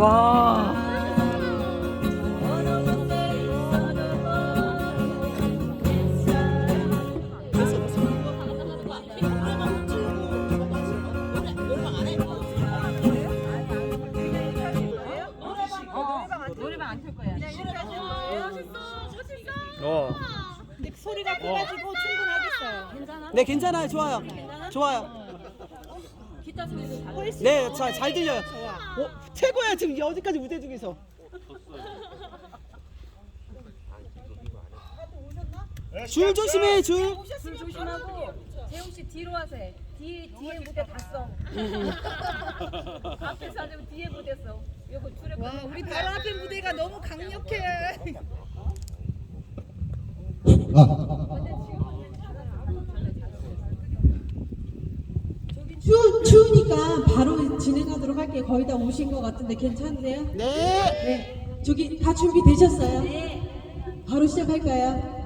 와. 어. 그 소리가 어. 커가지고 충분하겠어요. 괜찮아? 네, 괜찮아요. 좋아요. 좋아요. 기타 소리도 다. 훨씬 네잘 잘 들려요 좋아. 어, 최고야 지금 여기까지 무대 중에서 줄 조심해 줄줄 조심하고 재용 씨 뒤로 와세. 뒤에 뒤에 무대 봤어. 앞에서 아니고 뒤에 무대 써. 요거 줄에 와 우리 바로 앞에 무대가 너무 강력해. 추, 추우니까 바로 진행하도록 할게요. 거의 다 오신 것 같은데 괜찮으세요? 네 네. 저기 다 준비되셨어요? 네. 바로 시작할까요?